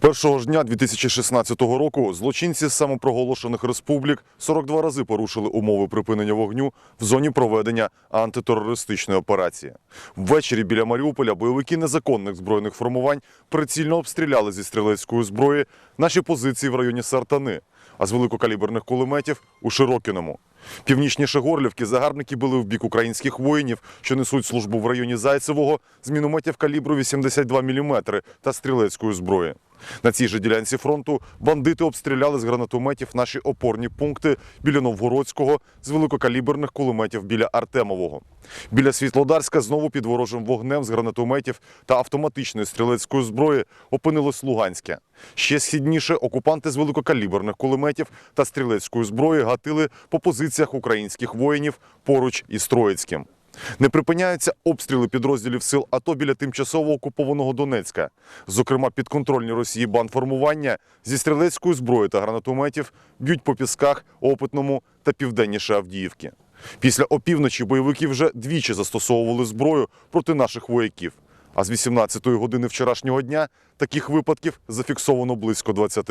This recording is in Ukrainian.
Першого ж дня 2016 року злочинці з самопроголошених республік 42 рази порушили умови припинення вогню в зоні проведення антитерористичної операції. Ввечері біля Маріуполя бойовики незаконних збройних формувань прицільно обстріляли зі стрілецької зброї наші позиції в районі Сартани, а з великокаліберних кулеметів у Широкіному. Північніше Горлівки загарбники били в бік українських воїнів, що несуть службу в районі Зайцевого, з мінометів калібру 82 мм та стрілецької зброї. На цій же ділянці фронту бандити обстріляли з гранатометів наші опорні пункти біля Новгородського, з великокаліберних кулеметів біля Артемового. Біля Світлодарська знову під ворожим вогнем з гранатометів та автоматичної стрілецької зброї опинилось Луганське. Ще східніше окупанти з великокаліберних кулеметів та стрілецької зброї гатили по позиціях українських воїнів поруч із Троїцьким. Не припиняються обстріли підрозділів сил АТО біля тимчасово окупованого Донецька. Зокрема, підконтрольні Росії бандформування зі стрілецької зброї та гранатометів б'ють по пісках, опитному та південніше Авдіївки. Після опівночі бойовики вже двічі застосовували зброю проти наших вояків. А з 18-ї години вчорашнього дня таких випадків зафіксовано близько 20.